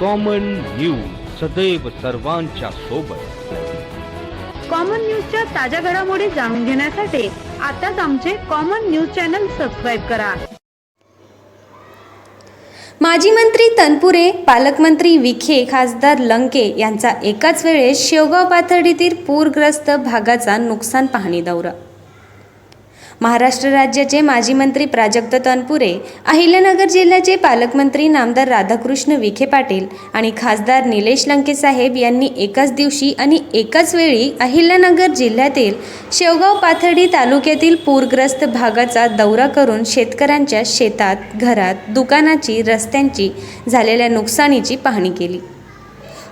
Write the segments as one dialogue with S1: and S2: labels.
S1: Common news सदैव सर्वांच्या सोबत.
S2: कॉमन न्यूजच्या ताज्या घडामोडी जाणून घेण्यासाठी आताच आमचे कॉमन न्यूज चॅनल सबस्क्राईब करा.
S3: माजी मंत्री तनपुरे पालकमंत्री विखे खासदार लंके यांचा एकाच वेळेस शेवगाव पाथर्डीतील पूरग्रस्त भागाचा नुकसान पाहणी दौरा. महाराष्ट्र राज्याचे माजी मंत्री प्राजक्त तनपुरे अहिल्यानगर जिल्ह्याचे पालकमंत्री नामदार राधाकृष्ण विखे पाटील आणि खासदार निलेश लंकेसाहेब यांनी एकाच दिवशी आणि एकाच वेळी अहिल्यानगर जिल्ह्यातील शेवगाव पाथर्डी तालुक्यातील पूरग्रस्त भागाचा दौरा करून शेतकऱ्यांच्या शेतात घरात दुकानाची रस्त्यांची झालेल्या नुकसानीची पाहणी केली.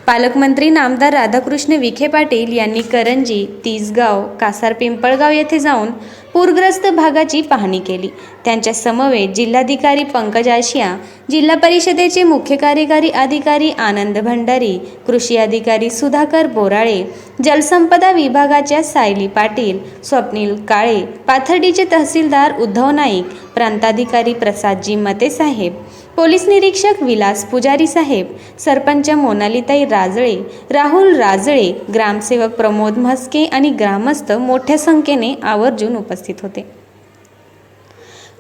S3: पालकमंत्री नामदार राधाकृष्ण विखे पाटील यांनी करंजी तिसगाव कासार पिंपळगाव येथे जाऊन पूरग्रस्त भागाची पाहणी केली. त्यांच्या समवेत जिल्हाधिकारी पंकज आशिया जिल्हा परिषदेचे मुख्य कार्यकारी अधिकारी आनंद भंडारी कृषी अधिकारी सुधाकर बोराळे जलसंपदा विभागाच्या सायली पाटील स्वप्नील काळे पाथर्डीचे तहसीलदार उद्धव नाईक प्रांताधिकारी प्रसादजी मते साहेब पोलीस निरीक्षक विलास पुजारी साहेब सरपंच मोनालीताई राजळे राहुल राजळे ग्रामसेवक प्रमोद म्हस्के आणि ग्रामस्थ मोठ्या संख्येने आवर्जून उपस्थित होते.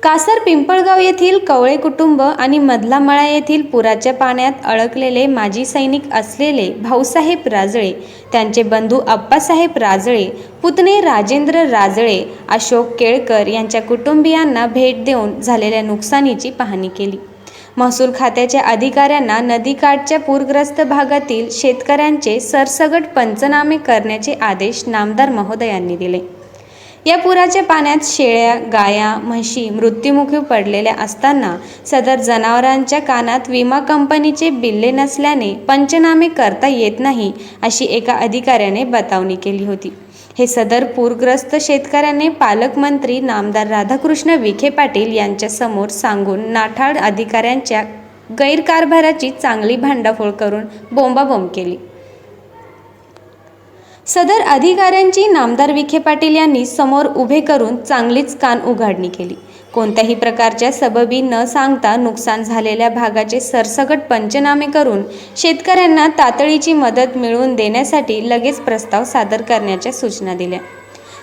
S3: कासर पिंपळगाव येथील कवळे कुटुंब आणि मधला मळा येथील पुराच्या पाण्यात अडकलेले माजी सैनिक असलेले भाऊसाहेब राजळे त्यांचे बंधू अप्पासाहेब राजळे पुतणे राजेंद्र राजळे अशोक केळकर यांच्या कुटुंबियांना भेट देऊन झालेल्या नुकसानीची पाहणी केली. महसूल खात्याच्या अधिकाऱ्यांना नदीकाठच्या पूरग्रस्त भागातील शेतकऱ्यांचे सरसगट पंचनामे करण्याचे आदेश नामदार महोदयांनी दिले. या पुराच्या पाण्यात शेळ्या गाया म्हशी मृत्युमुखी पडलेल्या असताना सदर जनावरांच्या कानात विमा कंपनीचे बिल्ले नसल्याने पंचनामे करता येत नाही अशी एका अधिकाऱ्याने बतावणी केली होती. हे सदर पूरग्रस्त शेतकऱ्याने पालकमंत्री नामदार राधाकृष्ण विखे पाटील यांच्यासमोर सांगून नाठाळ अधिकाऱ्यांच्या गैरकारभाराची चांगली भांडाफोड करून बोंबाबोंब केली. सदर अधिकाऱ्यांची नामदार विखे पाटील यांनी समोर उभे करून चांगलीच कान उघाडणी केली. कोणत्याही प्रकारच्या सबबी न सांगता नुकसान झालेल्या भागाचे सरसगट पंचनामे करून शेतकऱ्यांना तातडीची मदत मिळवून देण्यासाठी लगेच प्रस्ताव सादर करण्याच्या सूचना दिल्या.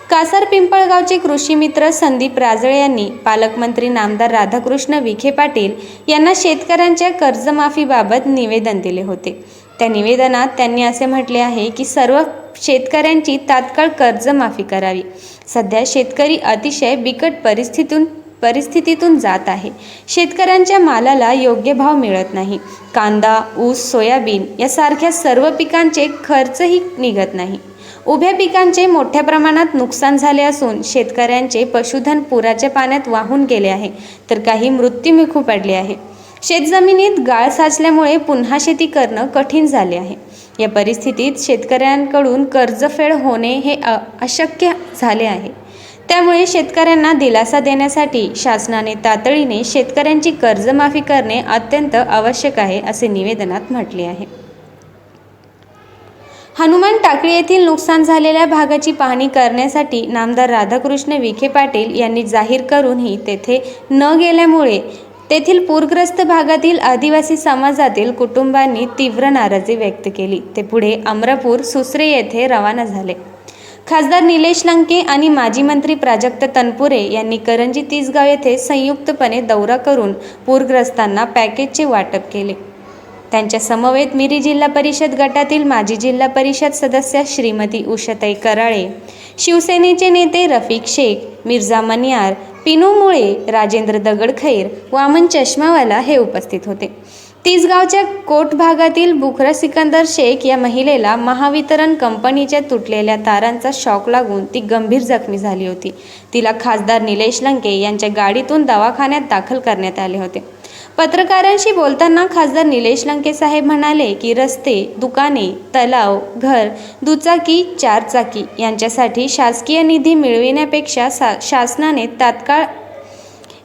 S3: कासार पिंपळगावचे कृषी मित्र संदीप राजळे यांनी पालकमंत्री नामदार राधाकृष्ण विखे पाटील यांना शेतकऱ्यांच्या कर्जमाफीबाबत निवेदन दिले होते. त्या निवेदनात त्यांनी असे म्हटले आहे की सर्व शेतकऱ्यांची तात्काळ कर्जमाफी करावी. सध्या शेतकरी अतिशय बिकट परिस्थितीतून परिस्थितीतून जात आहे. शेतकऱ्यांच्या मालाला योग्य भाव मिळत नाही. कांदा ऊस सोयाबीन यासारख्या सर्व पिकांचे खर्चही निघत नाही. उभ्या पिकांचे मोठ्या प्रमाणात नुकसान झाले असून शेतकऱ्यांचे पशुधन पुराच्या पाण्यात वाहून गेले आहे तर काही मृत्युमुखी पडले आहे. शेतजमिनीत गाळ साचल्यामुळे पुन्हा शेती करणं कठीण झाले आहे. या परिस्थितीत शेतकऱ्यांकडून कर्जफेड होणे हे अशक्य झाले आहे. त्यामुळे शेतकऱ्यांना दिलासा देण्यासाठी शासनाने तातडीने शेतकऱ्यांची कर्जमाफी करणे अत्यंत आवश्यक आहे असे निवेदनात म्हटले आहे. हनुमान टाकळी येथील नुकसान झालेल्या भागाची पाहणी करण्यासाठी नामदार राधाकृष्ण विखे पाटील यांनी जाहीर करूनही तेथे न गेल्यामुळे तेथील पूरग्रस्त भागातील आदिवासी समाजातील कुटुंबांनी तीव्र नाराजी व्यक्त केली. ते पुढे अमरापूर सुसरे येथे रवाना झाले. खासदार निलेश लंके आणि माजी मंत्री प्राजक्त तनपुरे यांनी करंजी तिसगाव येथे संयुक्तपणे दौरा करून पूरग्रस्तांना पॅकेजचे वाटप केले. त्यांच्या समवेत मिरी जिल्हा परिषद गटातील माजी जिल्हा परिषद सदस्य श्रीमती उषताई कराळे शिवसेनेचे नेते रफिक शेख मिर्झा मनियार पिनू मुळे राजेंद्र दगडखैर वामन चष्मावाला हे उपस्थित होते. तिसगावच्या कोट भागातील बुखरा सिकंदर शेख या महिलेला महावितरण कंपनीच्या तुटलेल्या तारांचा शॉक लागून ती गंभीर जखमी झाली होती. तिला खासदार निलेश लंके यांच्या गाडीतून दवाखान्यात दाखल करण्यात आले होते. पत्रकारांशी बोलताना खासदार निलेश लंके साहेब म्हणाले की रस्ते दुकाने तलाव घर दुचाकी चारचाकी यांच्यासाठी शासकीय निधी मिळविण्यापेक्षा सा शासनाने तात्काळ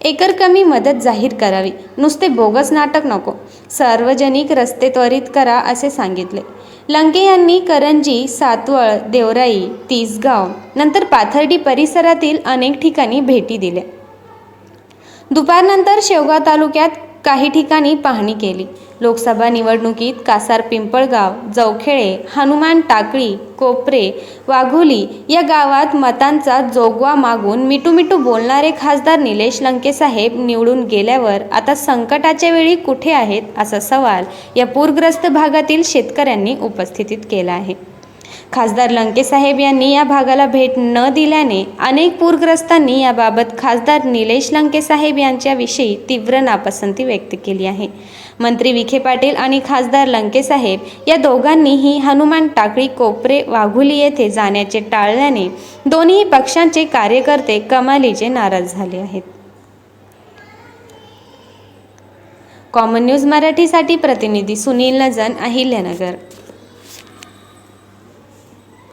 S3: एकर कमी मदत जाहीर करावी. नुसते बोगस नाटक नको. सार्वजनिक रस्ते त्वरित करा असे सांगितले. लंके यांनी करंजी सातवळ देवराई तिसगाव नंतर पाथर्डी परिसरातील अनेक ठिकाणी भेटी दिल्या. दुपारनंतर शेवगाव तालुक्यात काही ठिकाणी पाहणी केली. लोकसभा निवडणुकीत कासार पिंपळगाव जवखेळे हनुमान टाकळी कोपरे वाघोली या गावात मतांचा जोगवा मागून मिटूमिटू बोलणारे खासदार निलेश लंके साहेब निवडून गेल्यावर आता संकटाच्या वेळी कुठे आहेत असा सवाल या पूरग्रस्त भागातील शेतकऱ्यांनी उपस्थितीत केला आहे. खासदार लंकेसाहेब यांनी या भागाला भेट न दिल्याने अनेक पूरग्रस्तांनी याबाबत खासदार निलेश लंकेसाहेब यांच्याविषयी तीव्र नापसंती व्यक्त केली आहे. मंत्री विखे पाटील आणि खासदार लंकेसाहेब या दोघांनीही हनुमान टाकळी कोपरे वाघुली येथे जाण्याचे टाळल्याने दोन्ही पक्षांचे कार्यकर्ते कमालीचे नाराज झाले आहेत. कॉमन न्यूज मराठीसाठी प्रतिनिधी सुनील नजन अहिल्यानगर.